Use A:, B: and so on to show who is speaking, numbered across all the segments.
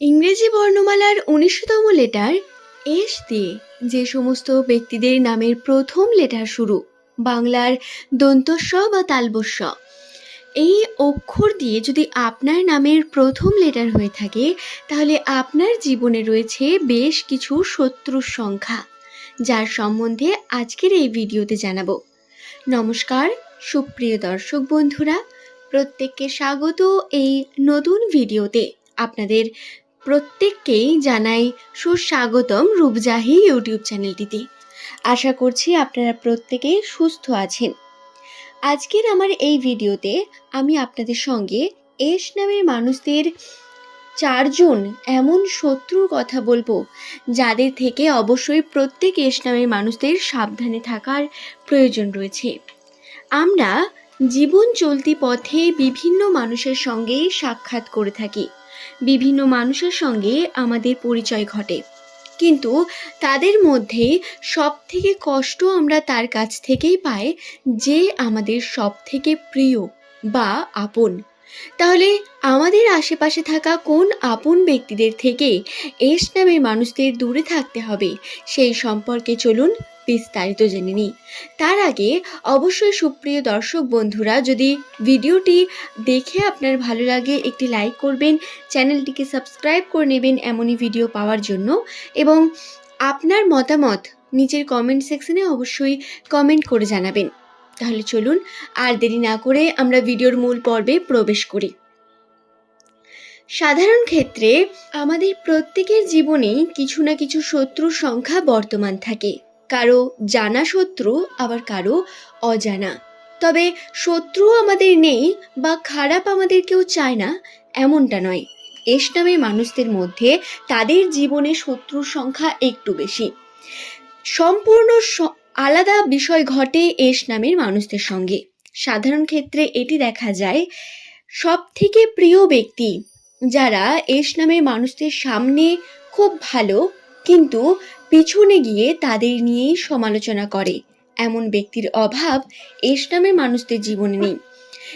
A: ইংরেজি বর্ণমালার উনিশতম letter S দিয়ে, যে সমস্ত ব্যক্তিদের নামের প্রথম লেটার শুরু, বাংলার দন্তস্ব বা তালবস্য এই অক্ষর দিয়ে যদি আপনার নামের প্রথম লেটার হয়ে থাকে, তাহলে আপনার জীবনে রয়েছে বেশ কিছু শত্রুর সংখ্যা, যার সম্বন্ধে আজকের এই ভিডিওতে জানাব। নমস্কার, সুপ্রিয় দর্শক বন্ধুরা, প্রত্যেককে স্বাগত এই নতুন ভিডিওতে। আপনাদের প্রত্যেককেই জানাই সুস্বাগতম রূপজাহি ইউটিউব চ্যানেলটিতে। আশা করছি আপনারা প্রত্যেকেই সুস্থ আছেন। আজকের আমার এই ভিডিওতে আমি আপনাদের সঙ্গে এস নামের মানুষদের চারজন এমন শত্রুর কথা বলব, যাদের থেকে অবশ্যই প্রত্যেক এস নামের মানুষদের সাবধানে থাকার প্রয়োজন রয়েছে। আমরা জীবন চলতি পথে বিভিন্ন মানুষের সঙ্গে সাক্ষাৎ করে থাকি। বিভিন্ন মানুষের সঙ্গে আমাদের পরিচয় ঘটে। কিন্তু তাদের মধ্যে সব থেকে কষ্ট আমরা তার কাছ থেকেই পাই যে আমাদের সব থেকে প্রিয় বা আপন। তাহলে আমাদের আশেপাশে থাকা কোন আপন ব্যক্তিদের থেকে এস নামের মানুষদের দূরে থাকতে হবে? সেই সম্পর্কে চলুন বিস্তারিত জেনে নিই। তার আগে অবশ্যই সুপ্রিয় দর্শক বন্ধুরা, যদি ভিডিওটি দেখে আপনার ভালো লাগে, একটি লাইক করবেন, চ্যানেলটিকে সাবস্ক্রাইব করে নেবেন এমনই ভিডিও পাওয়ার জন্য এবং আপনার মতামত নিচের কমেন্ট সেকশনে অবশ্যই কমেন্ট করে জানাবেন। তাহলে চলুন আর দেরি না করে আমরা ভিডিওর মূল পর্বে প্রবেশ করি। সাধারণ ক্ষেত্রে আমাদের প্রত্যেকের জীবনেই কিছু না কিছু শত্রুর সংখ্যা বর্তমান থাকে। কারও জানা শত্রু, আবার কারও অজানা। তবে শত্রু আমাদের নেই বা খারাপ আমাদের কেউ চায় না, এমনটা নয়। এস নামের মানুষদের মধ্যে তাদের জীবনে শত্রুর সংখ্যা একটু বেশি। সম্পূর্ণ আলাদা বিষয় ঘটে এস নামের মানুষদের সঙ্গে। সাধারণ ক্ষেত্রে এটি দেখা যায় সব থেকে প্রিয় ব্যক্তি যারা এস নামের মানুষদের সামনে খুব ভালো কিন্তু পিছনে গিয়ে তাদের নিয়েই সমালোচনা করে। এমন ব্যক্তির অভাব এস নামের মানুষদের জীবনে নেই।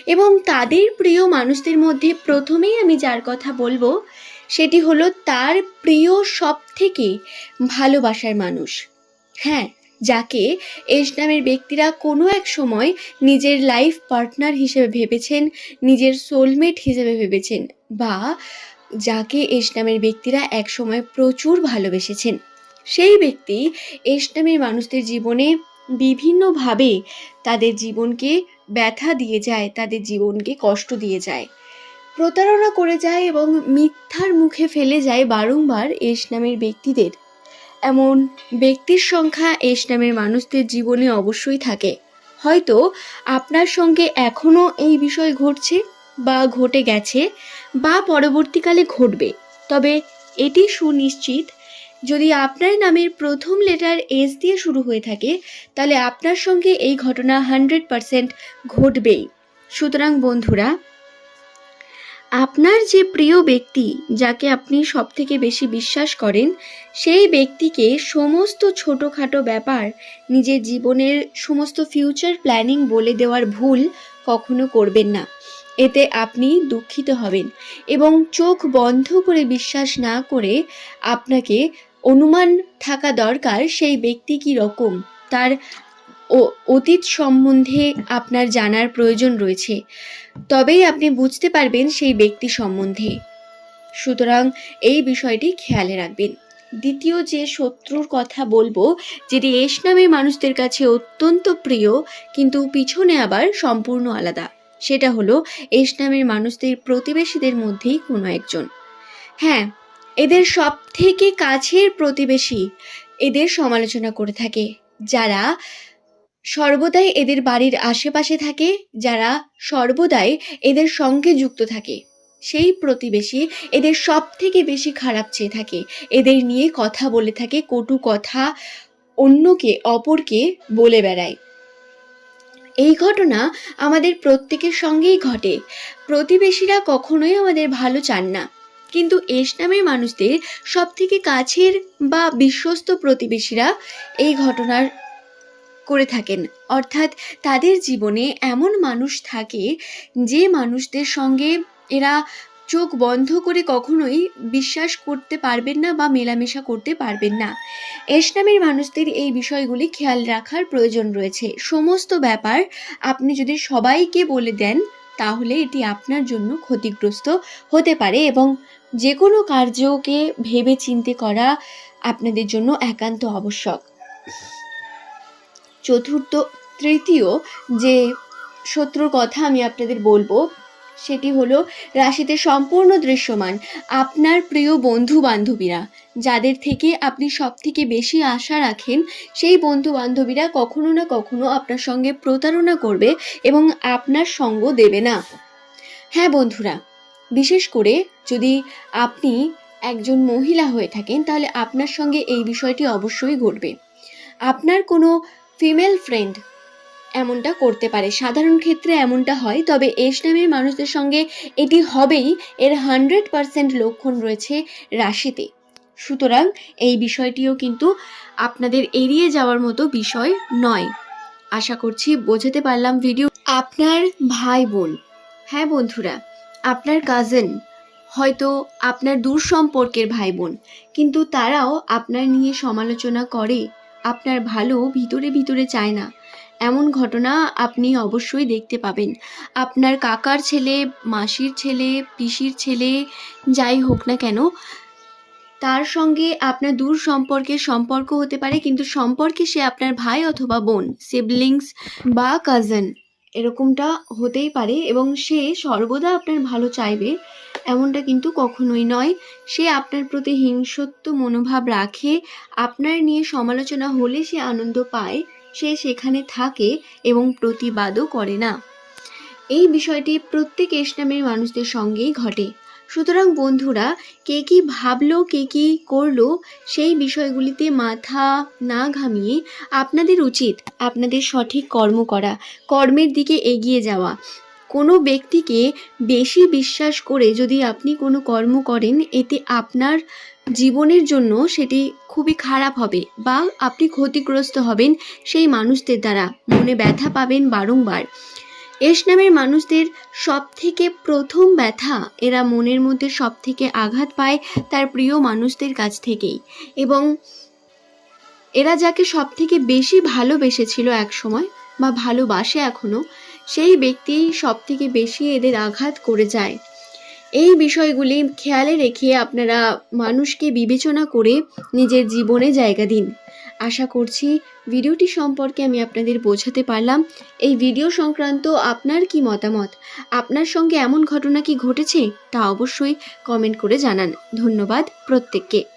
A: এবং তাদের প্রিয় মানুষদের মধ্যে প্রথমেই আমি যার কথা বলব, সেটি হলো তার প্রিয় সব থেকে ভালোবাসার মানুষ। হ্যাঁ যাকে এস নামের ব্যক্তিরা কোনো এক সময় নিজের লাইফ পার্টনার হিসেবে ভেবেছেন, নিজের সোলমেট হিসেবে ভেবেছেন বা যাকে এস নামের ব্যক্তিরা এক সময় প্রচুর ভালোবেসেছেন। সেই ব্যক্তি এস নামের মানুষদের জীবনে বিভিন্নভাবে তাদের জীবনকে ব্যথা দিয়ে যায়, তাদের জীবনকে কষ্ট দিয়ে যায়। প্রতারণা করে যায় এবং মিথ্যার মুখে ফেলে যায় বারংবার এস নামের ব্যক্তিদের। এমন ব্যক্তির সংখ্যা এস নামের মানুষদের জীবনে অবশ্যই থাকে। হয়তো আপনার সঙ্গে এখনও এই বিষয় ঘটছে বা ঘটে গেছে বা পরবর্তীকালে ঘটবে। তবে এটি সুনিশ্চিত, যদি আপনার নামের প্রথম লেটার এস দিয়ে শুরু হয়ে থাকে, তাহলে আপনার সঙ্গে এই ঘটনা হান্ড্রেড পারসেন্ট ঘটবেই। সুতরাং বন্ধুরা, আপনার যে প্রিয় ব্যক্তি যাকে আপনি সব থেকে বেশি বিশ্বাস করেন, সেই ব্যক্তিকে সমস্ত ছোটোখাটো ব্যাপার, নিজের জীবনের সমস্ত ফিউচার প্ল্যানিং বলে দেওয়ার ভুল কখনো করবেন না। এতে আপনি দুঃখিত হবেন এবং চোখ বন্ধ করে বিশ্বাস না করে আপনাকে অনুমান থাকা দরকার সেই ব্যক্তি কী রকম। তার ও- অতীত সম্বন্ধে আপনার জানার প্রয়োজন রয়েছে। তবেই আপনি বুঝতে পারবেন সেই ব্যক্তি সম্বন্ধে। সুতরাং এই বিষয়টি খেয়ালে রাখবেন। দ্বিতীয় যে শত্রুর কথা বলব, যেটি এস নামের মানুষদের কাছে অত্যন্ত প্রিয়, কিন্তু পিছনে আবার সম্পূর্ণ আলাদা। সেটা হলো এস নামের মানুষদের প্রতিবেশীদের মধ্যেই কোনো একজন। হ্যাঁ এদের সব থেকে কাছের প্রতিবেশী এদের সমালোচনা করে থাকে। যারা সর্বদাই এদের বাড়ির আশেপাশে থাকে, যারা সর্বদাই এদের সঙ্গে যুক্ত থাকে। সেই প্রতিবেশী এদের সব থেকে বেশি খারাপ চেয়ে থাকে। এদের নিয়ে কথা বলে থাকে, কটু কথা অন্যকে, অপরকে বলে বেড়ায়। এই ঘটনা আমাদের প্রত্যেকের সঙ্গেই ঘটে। প্রতিবেশীরা কখনোই আমাদের ভালো চান না। কিন্তু এস নামের মানুষদের সবথেকে কাছের বা বিশ্বস্ত প্রতিবেশীরা এই ঘটনার করে থাকেন। অর্থাৎ তাদের জীবনে এমন মানুষ থাকে যে মানুষদের সঙ্গে এরা চোখ বন্ধ করে কখনোই বিশ্বাস করতে পারবেন না বা মেলামেশা করতে পারবেন না। এস নামের মানুষদের এই বিষয়গুলি খেয়াল রাখার প্রয়োজন রয়েছে। সমস্ত ব্যাপার আপনি যদি সবাইকে বলে দেন, তাহলে এটি আপনার জন্য ক্ষতিগ্রস্ত হতে পারে এবং যে কোনো কার্যকে ভেবে চিন্তে করা আপনাদের জন্য একান্ত আবশ্যক। চতুর্থ, তৃতীয় যে শত্রুর কথা আমি আপনাদের বলব সেটি হলো রাশিতে সম্পূর্ণ দৃশ্যমান আপনার প্রিয় বন্ধু বান্ধবীরা যাদের থেকে আপনি সব থেকে বেশি আশা রাখেন, সেই বন্ধু বান্ধবীরা কখনো না কখনো আপনার সঙ্গে প্রতারণা করবে এবং আপনার সঙ্গ দেবে না। হ্যাঁ বন্ধুরা, বিশেষ করে যদি আপনি একজন মহিলা হয়ে থাকেন, তাহলে আপনার সঙ্গে এই বিষয়টি অবশ্যই ঘটবে। আপনার কোনো ফিমেল ফ্রেন্ড এমনটা করতে পারে। সাধারণ ক্ষেত্রে এমনটা হয়, তবে এস নামের মানুষদের সঙ্গে এটি হবেই। এর হান্ড্রেড পারসেন্ট লক্ষণ রয়েছে রাশিতে। সুতরাং এই বিষয়টিও কিন্তু আপনাদের এড়িয়ে যাওয়ার মতো বিষয় নয়। আশা করছি বোঝাতে পারলাম ভিডিও। আপনার ভাই বোন হ্যাঁ বন্ধুরা, আপনার কাজিন হয়তো আপনার দূর সম্পর্কের ভাই বোন কিন্তু তারাও আপনার নিয়ে সমালোচনা করে। আপনার ভালো ভিতরে ভিতরে চায় না। এমন ঘটনা আপনি অবশ্যই দেখতে পাবেন। আপনার কাকার ছেলে, মাসির ছেলে, পিসির ছেলে, যাই হোক না কেন, তার সঙ্গে আপনার দূর সম্পর্কের সম্পর্ক হতে পারে, কিন্তু সম্পর্কে সে আপনার ভাই অথবা বোন সিবলিংস বা কাজিন এরকমটা হতেই পারে এবং সে সর্বদা আপনার ভালো চাইবে, এমনটা কিন্তু কখনোই নয়। সে আপনার প্রতি হিংসত্ব মনোভাব রাখে, আপনার নিয়ে সমালোচনা হলে সে আনন্দ পায়। সে সেখানে থাকে এবং প্রতিবাদও করে না। এই বিষয়টি প্রত্যেক ইসলামের মানুষদের সঙ্গেই ঘটে। সুতরাং বন্ধুরা, কে কি ভাবলো, কে কি করল, সেই বিষয়গুলিতে মাথা না ঘামিয়ে আপনাদের উচিত আপনাদের সঠিক কর্ম করা, কর্মের দিকে এগিয়ে যাওয়া। কোনো ব্যক্তিকে বেশি বিশ্বাস করে যদি আপনি কোনো কর্ম করেন, এতে আপনার জীবনের জন্য সেটি খুবই খারাপ হবে বা আপনি ক্ষতিগ্রস্ত হবেন সেই মানুষদের দ্বারা। মনে ব্যথা পাবেন বারংবার। এস নামের মানুষদের সব থেকে প্রথম ব্যথা এরা মনের মধ্যে সব থেকে আঘাত পায় তার প্রিয় মানুষদের কাছ থেকেই। এবং এরা যাকে সব থেকে বেশি ভালোবেসেছিল এক সময় বা ভালোবাসে এখনও সেই ব্যক্তি সব থেকে বেশি এদের আঘাত করে যায়। এই বিষয়গুলি খেয়ালে রেখে আপনারা মানুষকে বিবেচনা করে নিজের জীবনে জায়গা দিন। আশা করছি ভিডিওটি সম্পর্কে আমি আপনাদের বোঝাতে পারলাম। এই ভিডিও সংক্রান্ত আপনার কি মতামত? আপনার সঙ্গে এমন ঘটনা কি ঘটেছে? তা অবশ্যই কমেন্ট করে জানান। ধন্যবাদ প্রত্যেককে।